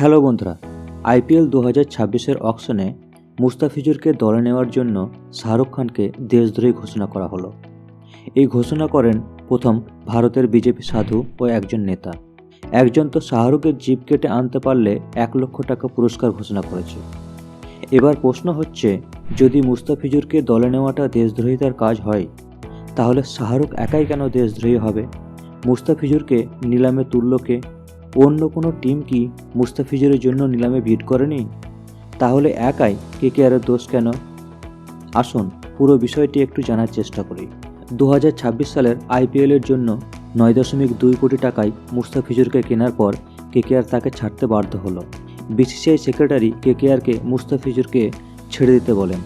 Hello বন্ধুরা, IPL দু হাজার ছাব্বিশের অকশনে মুস্তাফিজুরকে দলে নেওয়ার জন্য শাহরুখ খানকে দেশদ্রোহী ঘোষণা করা হলো। এই ঘোষণা করেন প্রথম ভারতের বিজেপি সাধু ও একজন নেতা। একজন তো শাহরুখের জিপ কেটে আনতে পারলে এক লক্ষ টাকা পুরস্কার ঘোষণা করেছে। এবার প্রশ্ন হচ্ছে, যদি মুস্তাফিজুরকে দলে নেওয়াটা দেশদ্রোহিতার কাজ হয়, তাহলে শাহরুখ একাই কেন দেশদ্রোহী হবে? মুস্তাফিজুরকে নিলামে তুলল কে অন্য কোনো টিম কি মুস্তাফিজুরের জন্য নিলামে ভিড় করেনি? তাহলে একাই কে কে আরের দোষ কেন? আসুন, পুরো বিষয়টি একটু জানার চেষ্টা করি। দু হাজার ছাব্বিশ সালের আইপিএলের জন্য নয় দশমিক দুই কোটি টাকায় মুস্তাফিজুরকে কেনার পর কেকেআর তাকে ছাড়তে বাধ্য হলো। বিসিসিআই সেক্রেটারি কে কে কেকেআরকে মুস্তাফিজুরকে ছেড়ে দিতে বলেন।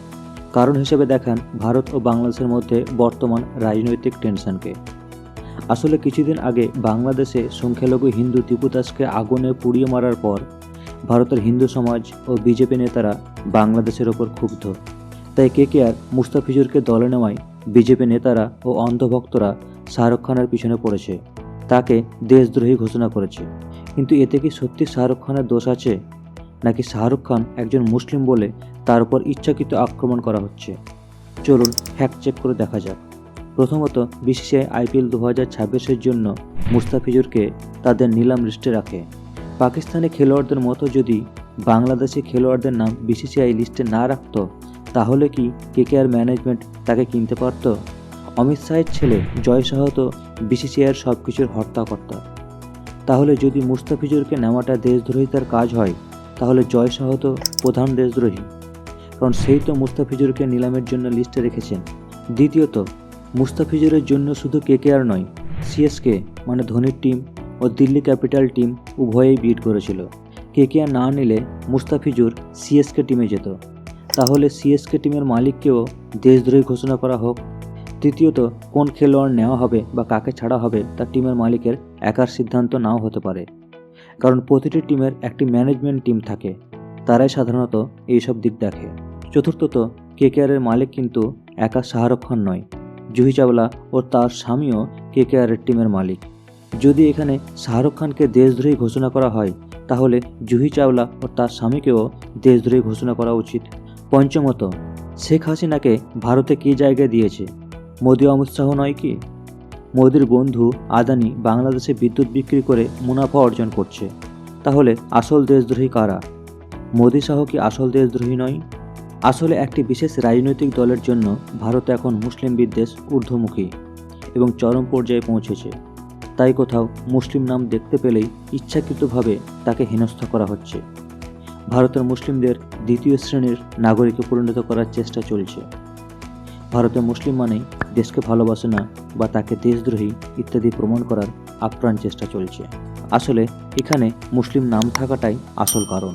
কারণ হিসেবে দেখান, ভারত ও বাংলাদেশের মধ্যে বর্তমান রাজনৈতিক টেনশনকে। আসলে কিছুদিন আগে বাংলাদেশে সংখ্যালঘু হিন্দু টিপু আগুনে পুড়িয়ে মারার পর ভারতের হিন্দু সমাজ ও বিজেপি নেতারা বাংলাদেশের ওপর ক্ষুব্ধ। তাই কে কে আর মুস্তাফিজুরকে দলে নেওয়ায় বিজেপি নেতারা ও অন্ধভক্তরা শাহরুখ খানের পিছনে পড়েছে। তাকে দেশদ্রোহী ঘোষণা করেছে। কিন্তু এতে কি সত্যি শাহরুখ খানের দোষ আছে? নাকি শাহরুখ খান একজন মুসলিম বলে তার উপর ইচ্ছাকৃত আক্রমণ করা হচ্ছে? চলুন ফ্যাক্ট চেক করে দেখা যাক। প্রথমত বিসিসিআই আইপিএল দু হাজার ছাব্বিশের জন্য মুস্তাফিজুরকে তাদের নিলাম লিস্টে রাখে। পাকিস্তানি খেলোয়াড়দের মতো যদি বাংলাদেশি খেলোয়াড়দের নাম বিসিসিআই লিস্টে না রাখত, তাহলে কি কেকেআর ম্যানেজমেন্ট তাকে কিনতে পারত? অমিত শাহের ছেলে জয় শাহ তো বিসিসিআইয়ের সব কিছুর হর্তাকর্তা। তাহলে যদি মুস্তাফিজুরকে নেওয়াটা দেশদ্রোহিতার কাজ হয়, তাহলে জয় শাহ তো প্রধান দেশদ্রোহী। কারণ সেই তো মুস্তাফিজুরকে নিলামের জন্য লিস্টে রেখেছেন। দ্বিতীয়ত মুস্তাফিজুরের জন্য শুধু কেকেআর নয়, সিএসকে মানে ধোনির টিম ও দিল্লি ক্যাপিটাল টিম উভয়েই বিট করেছিল। কেকেআর না নিলে মুস্তাফিজুর সিএসকে টিমে যেত। তাহলে সিএসকে টিমের মালিককেও দেশদ্রোহী ঘোষণা করা হোক। তৃতীয়ত, কোন খেলোয়াড় নেওয়া হবে বা কাকে ছাড়া হবে তা টিমের মালিকের একার সিদ্ধান্ত নাও হতে পারে। কারণ প্রতিটি টিমের একটি ম্যানেজমেন্ট টিম থাকে। তারাই সাধারণত এইসব দিক দেখে। চতুর্থত, কেকেআরের মালিক কিন্তু একা শাহরুখ খান নয়। জুহি চাওলা ও তার স্বামীও কে কেকেআরের টিমের মালিক। যদি এখানে শাহরুখ খানকে দেশদ্রোহী ঘোষণা করা হয়, তাহলে জুহি চাওলা ও তার স্বামীকেও দেশদ্রোহী ঘোষণা করা উচিত। পঞ্চমত, শেখ হাসিনাকে ভারতে কী জায়গা দিয়েছে? মোদী অমিত শাহ নয় কি? মোদির বন্ধু আদানি বাংলাদেশে বিদ্যুৎ বিক্রি করে মুনাফা অর্জন করছে। তাহলে আসল দেশদ্রোহী কারা? মোদী শাহ কি আসল দেশদ্রোহী নয়? আসলে একটি বিশেষ রাজনৈতিক দলের জন্য ভারত এখন মুসলিম বিদ্বেষ ঊর্ধ্বমুখী এবং চরম পর্যায়ে পৌঁছেছে। তাই কোথাও মুসলিম নাম দেখতে পেলেই ইচ্ছাকৃতভাবে তাকে হেনস্থা করা হচ্ছে। ভারতের মুসলিমদের দ্বিতীয় শ্রেণির নাগরিকে পরিণত করার চেষ্টা চলছে। ভারতের মুসলিম মানেই দেশকে ভালোবাসে না বা তাকে দেশদ্রোহী ইত্যাদি প্রমাণ করার আপ্রাণ চেষ্টা চলছে। আসলে এখানে মুসলিম নাম থাকাটাই আসল কারণ।